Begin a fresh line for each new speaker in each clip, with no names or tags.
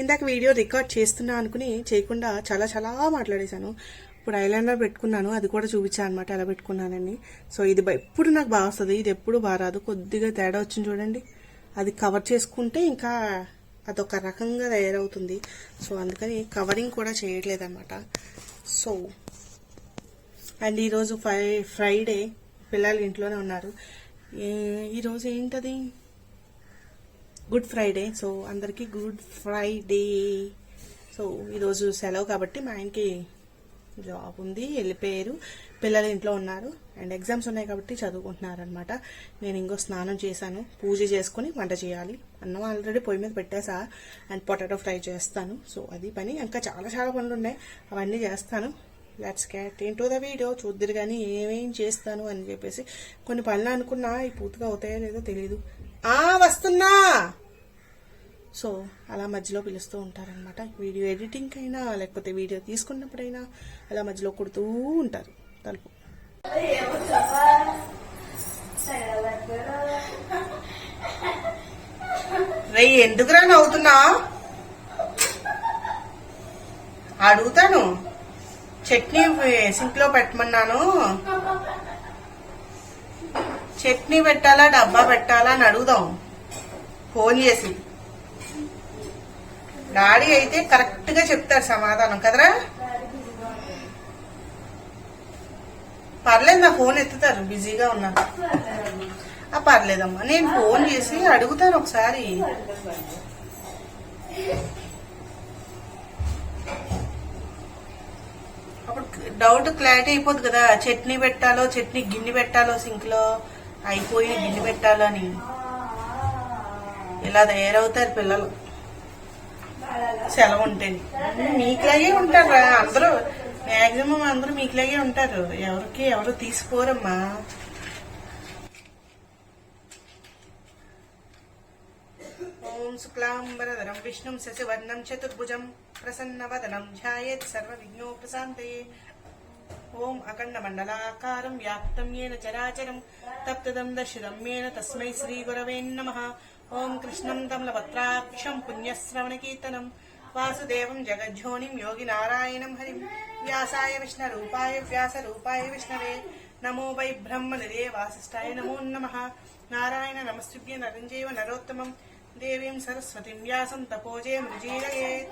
ఇందాక video record చేస్తున్నా అనుకుని చేయకుండా చాలా చాలా మాట్లాడేశాను. ఇప్పుడు ఐలైనర్ పెట్టుకున్నాను అది కూడా చూపించాను అనమాట ఎలా పెట్టుకున్నానని. సో ఇది ఎప్పుడు నాకు బాగా వస్తుంది ఇది ఎప్పుడు బాగా రాదు కొద్దిగా తేడా వచ్చింది చూడండి. అది కవర్ చేసుకుంటే ఇంకా అదొక రకంగా తయారవుతుంది. సో అందుకని కవరింగ్ కూడా చేయట్లేదన్నమాట. సో అండ్ ఈరోజు ఫ్రై ఫ్రైడే పిల్లలు ఇంట్లోనే ఉన్నారు. ఈరోజు ఏంటది? గుడ్ ఫ్రైడే సో అందరికీ గుడ్ ఫ్రైడే సో ఈరోజు సెలవు కాబట్టి మా ఆయనకి జాబ్ ఉంది వెళ్ళిపోయారు. పిల్లలు ఇంట్లో ఉన్నారు. అండ్ ఎగ్జామ్స్ ఉన్నాయి కాబట్టి చదువుకుంటున్నారు అనమాట నేను ఇంకో స్నానం చేశాను. పూజ చేసుకుని వంట చేయాలి. అన్నం ఆల్రెడీ పొయ్యి మీద పెట్టేసా. అండ్ పొటాటో ఫ్రై చేస్తాను. సో అది పని. ఇంకా చాలా చాలా పనులు ఉన్నాయి. అవన్నీ చేస్తాను. లెట్స్ క్యాట్ ఏంటో ద వీడియో చూద్దరు కానీ ఏమేం చేస్తాను అని చెప్పేసి కొన్ని పనులు అనుకున్నా ఈ పూర్తిగా అవుతాయో లేదో తెలియదు ఆ వస్తున్నా! సో అలా మధ్యలో పిలుస్తూ ఉంటారనమాట వీడియో ఎడిటింగ్ అయినా లేకపోతే వీడియో తీసుకున్నప్పుడైనా అలా మధ్యలో కొడుతూ ఉంటారు తలుపు. రే ఎందుకురా నవ్వుతున్నా? అడుగుతాను. చట్నీ సింక్లో పెట్టమన్నాను. చట్నీ పెట్టాలా డబ్బా పెట్టాలా అని అడుగుదాం. ఫోన్ చేసి. డాడీ అయితే కరెక్ట్గా చెప్తారు సమాధానం కదరా? పర్లేదు నా ఫోన్ ఎత్తుతారు బిజీగా ఉన్నాను ఆ పర్లేదమ్మా నేను ఫోన్ చేసి అడుగుతాను ఒకసారి. అప్పుడు డౌట్ క్లారిటీ అయిపోద్ది కదా చట్నీ పెట్టాలో చట్నీ గిన్నె పెట్టాలో సింక్లో అయిపోయి గిన్నె పెట్టాలో అని ఇలా తయారవుతారు పిల్లలు? సెలవు ఉంటుంది మీకులాగే ఉంటారు అందరూ మాక్సిమం అందరూ మీకులాగే ఉంటారు. ఎవరికి ఎవరు తీసుకోరమ్మా. ఓం శుక్లాంబరధరం విష్ణుం శశివర్ణం చతుర్భుజం ప్రసన్నవదనం ధ్యాయేత్ సర్వ విఘ్నోపశాంతయే ఓం అఖండ మండలాకారం వ్యాప్తం ఏన చరాచరం తప్తదం దర్శనం ఏన తస్మై శ్రీ గురవే ఓం కృష్ణం తమ్లపత్రాక్షం పుణ్యశ్రవణకీర్తనం. వాసుదేవం జగజ్జోనిం యోగి నారాయణం హరిం. వ్యాసాయ విష్ణరూపాయ వ్యాసరూపాయ విష్ణవే. నమో వై బ్రహ్మనిరే వాసిష్టాయ నమో నమ. నారాయణ నమస్తుభ్య నరంజీవ నరోత్తమం. దేవీం సరస్వతిం వ్యాసం తపోజే మృజీరయే.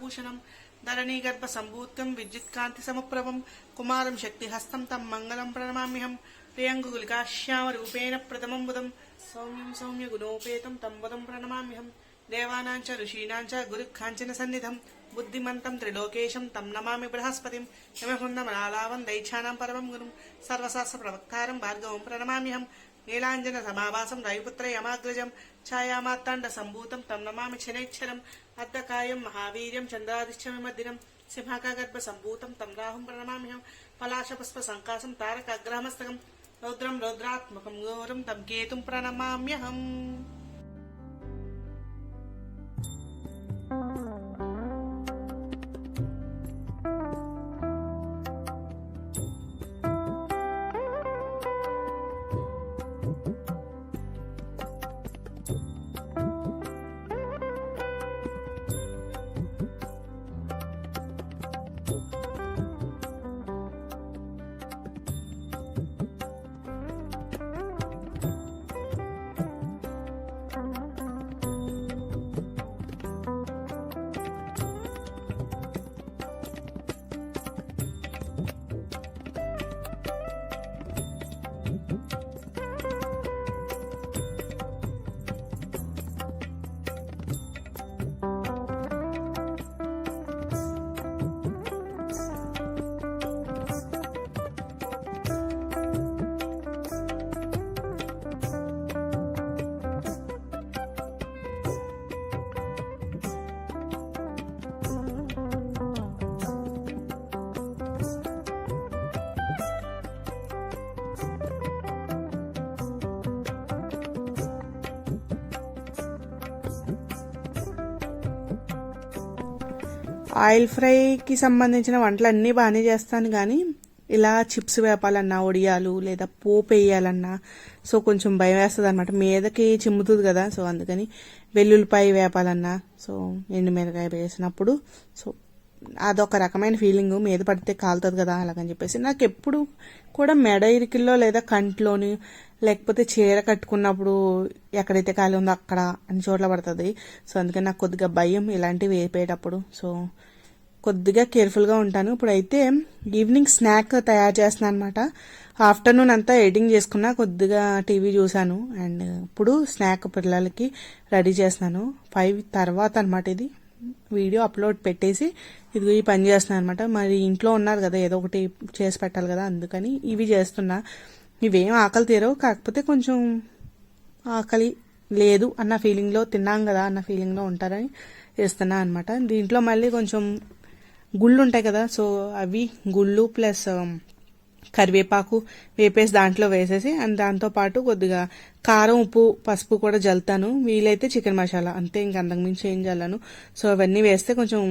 భూషణం ధరణీ గర్భ సంభూత్యం విద్యుత్కాంతి సమప్రభం. కుమారం శక్తిహస్తం తం మంగళం ప్రణమామ్యహం. ప్రియంగులికాశ్యామ రూపేణ ప్రథమం బుధం. సౌమ్యం సౌమ్య గుణోపేతం తం బుధం ప్రణమామ్యహం. దేవానాం చ ఋషీణాం చ గురుఃఖాంచన సన్నిధం. బుద్ధిమంతం త్రిలోకేశం తం నమామి బృహస్పతిం. యమహుందమలాలావం దైక్షానాం పరమం గురుం. సర్వశాస్త్ర ప్రవక్తారం భార్గవం ప్రణమామ్యహం. నీలాంజన సమావాసం రవిపుత్ర యమాగ్రజం. ఛాయామార్తాండ సంభూతం తం నమామి శనైచ్చరం అర్ధకాయం మహావీర్యం చంద్రాదిశ్యమిమద్దినం సింహాకాగర్భ సంభూతం తం రాహుం ప్రణమామ్యహం. పలాశపుష్ప సంకాసం తారకాగ్రహమస్తకం. Lo drum, makam drat, makan goreng, hitam gitu, Ham. Oil ఫ్రైకి సంబంధించిన వంటలు అన్నీ బాగానే చేస్తాను కానీ ఇలా చిప్స్ వేపాలన్నా ఒడియాలు లేదా పోపు వేయాలన్నా సో కొంచెం భయం వేస్తుంది అనమాట మీదకి చిమ్ముతుంది కదా సో అందుకని వెల్లుల్లిపాయ వేపాలన్నా సో ఎండుమిరకాయ వేసినప్పుడు సో అదొక రకమైన ఫీలింగ్ మీద పడితే కాలుతుంది కదా అలాగని చెప్పేసి. నాకు ఎప్పుడు కూడా మెడ ఇరికిల్లో లేదా కంట్లోని లేకపోతే చీర కట్టుకున్నప్పుడు ఎక్కడైతే ఖాళీ ఉందో అక్కడ అన్ని చోట్ల పడుతుంది. సో అందుకని నాకు కొద్దిగా భయం ఇలాంటివి వేపేటప్పుడు. సో కొద్దిగా కేర్ఫుల్గా ఉంటాను. ఇప్పుడైతే ఈవినింగ్ స్నాక్ తయారు చేస్తున్నాను అనమాట ఆఫ్టర్నూన్ అంతా ఎడిటింగ్ చేసుకున్నా కొద్దిగా టీవీ చూశాను. అండ్ ఇప్పుడు స్నాక్ పిల్లలకి రెడీ చేస్తున్నాను. ఫైవ్ తర్వాత అనమాట ఇది. వీడియో అప్లోడ్ పెట్టేసి ఇది ఈ పని చేస్తున్నాను అనమాట మరి ఇంట్లో ఉన్నారు కదా ఏదో ఒకటి చేసి పెట్టాలి కదా అందుకని ఇవి చేస్తున్నా. ఇవేం ఆకలి తీరవు కాకపోతే కొంచెం ఆకలి లేదు అన్న ఫీలింగ్లో తిన్నాం కదా అన్న ఫీలింగ్లో ఉంటారని చేస్తున్నా అనమాట దీంట్లో మళ్ళీ కొంచెం గుళ్ళు ఉంటాయి కదా సో అవి గుళ్ళు ప్లస్ కరివేపాకు వేపేసి దాంట్లో వేసేసి అండ్ దాంతోపాటు కొద్దిగా కారం ఉప్పు పసుపు కూడా జల్తాను వీలైతే చికెన్ మసాలా. అంతే ఇంక అంతకుమించి ఏం జల్లను. సో అవన్నీ వేస్తే కొంచెం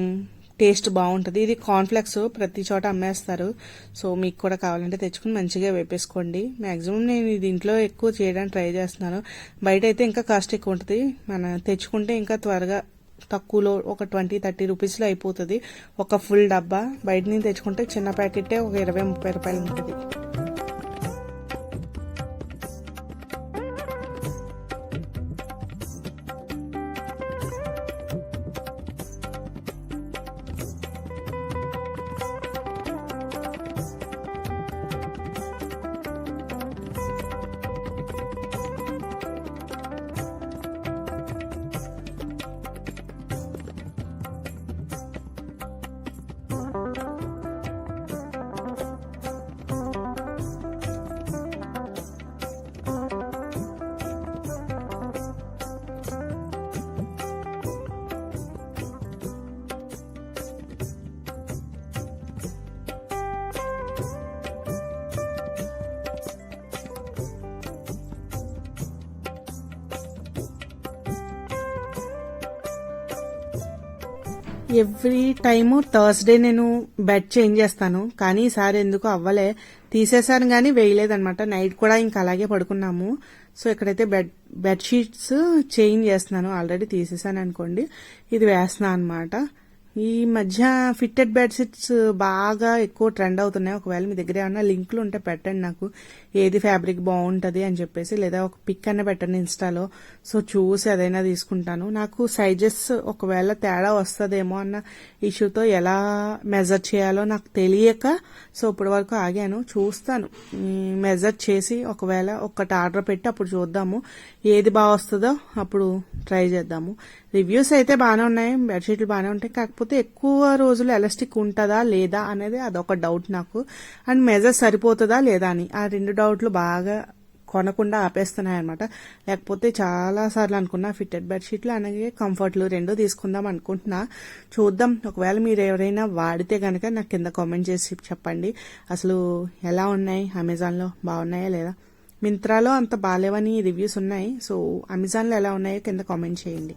టేస్ట్ బాగుంటుంది. ఇది కాన్ఫ్లెక్స్ ప్రతి చోట అమ్మేస్తారు. సో మీకు కూడా కావాలంటే తెచ్చుకుని మంచిగా వేపేసుకోండి. మ్యాక్సిమం నేను ఇది ఇంట్లో ఎక్కువ చేయడానికి ట్రై చేస్తున్నాను. బయట అయితే ఇంకా కాస్ట్ ఎక్కువ ఉంటుంది. మన తెచ్చుకుంటే ఇంకా త్వరగా తక్కువలో ఒక ట్వంటీ థర్టీ రూపీస్లో అయిపోతుంది. ఒక ఫుల్ డబ్బా. బయట నుంచి తెచ్చుకుంటే చిన్న ప్యాకెటే ఒక ఇరవై ముప్పై రూపాయలు ఉంటుంది. ఎవ్రీ టైము థర్స్డే నేను బెడ్ చేంజ్ చేస్తాను. కానీ ఈసారి ఎందుకు అవ్వలే. తీసేసాను కానీ వేయలేదనమాట నైట్ కూడా ఇంకా అలాగే పడుకున్నాము. సో ఇక్కడైతే బెడ్ బెడ్షీట్స్ చేంజ్ చేస్తున్నాను ఆల్రెడీ తీసేసాను అనుకోండి ఇది వేస్తున్నాను అనమాట ఈ మధ్య ఫిట్టెడ్ బెడ్షీట్స్ బాగా ఎక్కువ ట్రెండ్ అవుతున్నాయి. ఒకవేళ మీ దగ్గర ఏమన్నా లింకులు ఉంటే పెట్టండి నాకు. ఏది ఫ్యాబ్రిక్ బాగుంటుంది అని చెప్పేసి లేదా ఒక పిక్ అన్న పెట్టండి ఇన్స్టాలో. సో చూసి అదైనా తీసుకుంటాను. నాకు సైజెస్ ఒకవేళ తేడా వస్తుందేమో అన్న ఇష్యూతో ఎలా మెజర్ చేయాలో నాకు తెలియక సో ఇప్పటి వరకు ఆగాను. చూస్తాను. మెజర్ చేసి ఒకవేళ ఒక్కటి ఆర్డర్ పెట్టి అప్పుడు చూద్దాము. ఏది బాగా వస్తుందో అప్పుడు ట్రై చేద్దాము. రివ్యూస్ అయితే బాగానే ఉన్నాయి బెడ్షీట్లు బాగానే ఉంటాయి. కాకపోతే ఎక్కువ రోజులు ఎలాస్టిక్ ఉంటుందా లేదా అనేది అదొక డౌట్ నాకు. అండ్ మెజర్ సరిపోతుందా లేదా అని. ఆ రెండు డౌట్లు బాగా కొనకుండా ఆపేస్తున్నాయి అనమాట లేకపోతే చాలా సార్లు అనుకున్నా ఫిట్టెడ్ బెడ్షీట్లు అలాగే కంఫర్ట్లు రెండు తీసుకుందాం అనుకుంటున్నా. చూద్దాం. ఒకవేళ మీరు ఎవరైనా వాడితే కనుక నాకు కింద కామెంట్ చేసి చెప్పండి. అసలు ఎలా ఉన్నాయి? అమెజాన్లో బాగున్నాయా లేదా? మింత్రాలో అంత బాగాలేవని రివ్యూస్ ఉన్నాయి. సో అమెజాన్లో ఎలా ఉన్నాయో కింద కామెంట్ చేయండి.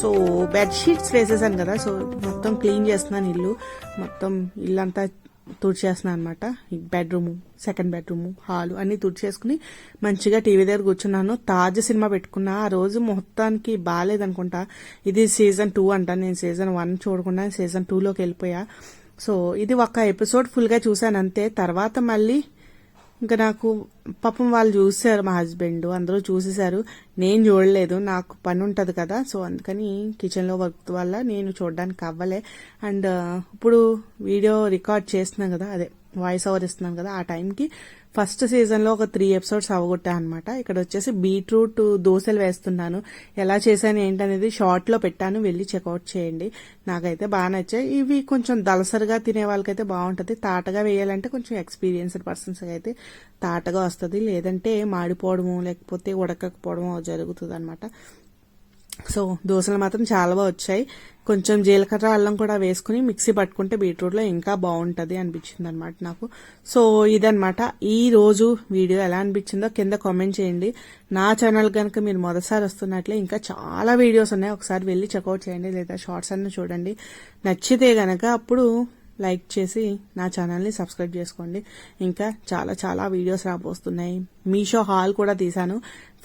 సో బెడ్ షీట్స్ వేసేసాను కదా సో మొత్తం క్లీన్ చేస్తున్నాను ఇల్లు. మొత్తం ఇల్లంతా తుడిచేస్తున్నాను అనమాట బెడ్రూమ్ సెకండ్ బెడ్రూమ్ హాల్ అన్ని తుడిచేసుకుని మంచిగా టీవీ దగ్గర కూర్చున్నాను. తాజ్ సినిమా పెట్టుకున్నా. ఆ రోజు మొత్తానికి బాగాలేదనుకుంటా. ఇది సీజన్ టూ అంట. నేను సీజన్ వన్ చూడకుండా సీజన్ టూలోకి వెళ్ళిపోయా. సో ఇది ఒక ఎపిసోడ్ ఫుల్గా చూశాను అంతే. తర్వాత మళ్ళీ
ఇంకా నాకు పాపం వాళ్ళు చూసారు మా హస్బెండ్ అందరూ చూసేశారు. నేను చూడలేదు నాకు పని ఉంటుంది కదా సో అందుకని కిచెన్లో వర్క్ వల్ల నేను చూడడానికి అవ్వలే. అండ్ ఇప్పుడు వీడియో రికార్డ్ చేస్తున్నాను కదా అదే. వాయిస్ ఓవర్ ఇస్తున్నాను కదా ఆ టైంకి ఫస్ట్ సీజన్లో ఒక త్రీ ఎపిసోడ్స్ అవగొట్టా అనమాట ఇక్కడ వచ్చేసి బీట్రూట్ దోశలు వేస్తున్నాను. ఎలా చేశాను ఏంటనేది షార్ట్లో పెట్టాను వెళ్ళి చెక్అవుట్ చేయండి. నాకైతే బాగా నచ్చాయి. ఇవి కొంచెం దలసరిగా తినే వాళ్ళకైతే బాగుంటుంది. తాటగా వేయాలంటే కొంచెం ఎక్స్పీరియన్స్డ్ పర్సన్స్ అయితే తాటగా వస్తుంది. లేదంటే మాడిపోవడము లేకపోతే ఉడకకపోవడము జరుగుతుంది అనమాట సో దోశలు మాత్రం చాలా బాగా వచ్చాయి. కొంచెం జీలకర్ర అల్లం కూడా వేసుకుని మిక్సీ పట్టుకుంటే బీట్రూట్లో ఇంకా బాగుంటుంది అనిపించింది అనమాట నాకు. సో ఇదనమాట ఈ రోజు వీడియో ఎలా అనిపించిందో కింద కామెంట్ చేయండి. నా ఛానల్ కనుక మీరు మొదటిసారి వస్తున్నట్లే ఇంకా చాలా వీడియోస్ ఉన్నాయి. ఒకసారి వెళ్ళి చెక్అవుట్ చేయండి లేదా షార్ట్స్ అన్నీ చూడండి. నచ్చితే గనక అప్పుడు లైక్ చేసి నా ఛానల్ని సబ్స్క్రైబ్ చేసుకోండి. ఇంకా చాలా చాలా వీడియోస్ రాబోతున్నాయి. మీషో హాల్ కూడా తీశాను.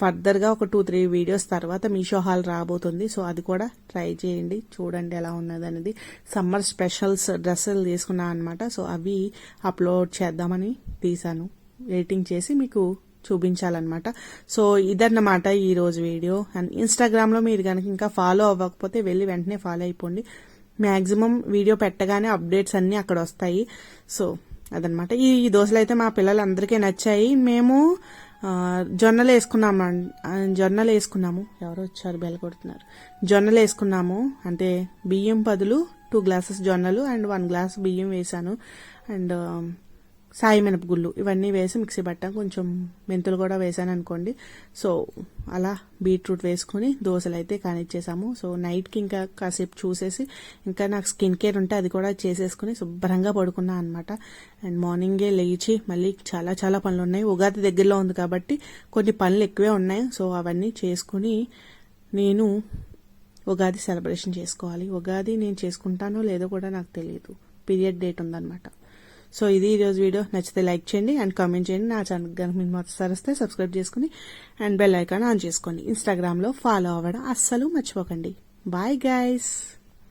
ఫర్దర్గా ఒక టూ త్రీ వీడియోస్ తర్వాత మీషో హాల్ రాబోతుంది. సో అది కూడా ట్రై చేయండి. చూడండి ఎలా ఉన్నది అనేది సమ్మర్ స్పెషల్స్ డ్రెస్సులు తీసుకున్నాను అనమాట సో అవి అప్లోడ్ చేద్దామని తీశాను. ఎడిటింగ్ చేసి మీకు చూపించాలన్నమాట. సో ఇదన్నమాట ఈరోజు వీడియో. అండ్ ఇన్స్టాగ్రామ్లో మీరు కనుక ఇంకా ఫాలో అవ్వకపోతే వెళ్ళి వెంటనే ఫాలో అయిపోండి. మ్యాక్సిమం వీడియో పెట్టగానే అప్డేట్స్ అన్నీ అక్కడ వస్తాయి. సో అదనమాట ఈ ఈ దోశలు అయితే మా పిల్లలందరికీ నచ్చాయి. మేము జొన్నలు వేసుకున్నాము జొన్నలు వేసుకున్నాము. ఎవరో వచ్చారు బెల్ కొడుతున్నారు. జొన్నలు వేసుకున్నాము. అంటే బియ్యం బదులు టూ గ్లాసెస్ జొన్నలు అండ్ వన్ గ్లాస్ బియ్యం వేసాను అండ్ సాయి మినపగుళ్ళు ఇవన్నీ వేసి మిక్సీ పట్టాం. కొంచెం మెంతులు కూడా వేసాను అనుకోండి సో అలా బీట్రూట్ వేసుకుని దోశలు అయితే కానిచ్చేసాము. సో నైట్కి ఇంకా కాసేపు చూసేసి ఇంకా నాకు స్కిన్ కేర్ ఉంటే అది కూడా చేసేసుకుని శుభ్రంగా పడుకున్నా అనమాట అండ్ మార్నింగే లేచి మళ్ళీ చాలా చాలా పనులు ఉన్నాయి ఉగాది దగ్గరలో ఉంది కాబట్టి కొన్ని పనులు ఎక్కువే ఉన్నాయి. సో అవన్నీ చేసుకుని నేను ఉగాది సెలబ్రేషన్ చేసుకోవాలి. ఉగాది నేను చేసుకుంటానో లేదో కూడా నాకు తెలియదు. పీరియడ్ డేట్ ఉందన్నమాట. సో ఇది ఈరోజు వీడియో. నచ్చితే లైక్ చేయండి అండ్ కామెంట్ చేయండి. నా ఛానల్ కనుక మీరు మొదటిసారి వస్తే సబ్స్క్రైబ్ చేసుకుని అండ్ బెల్ ఐకాన్ ఆన్ చేసుకోండి ఇన్స్టాగ్రామ్లో ఫాలో అవ్వడం అస్సలు మర్చిపోకండి. Bye guys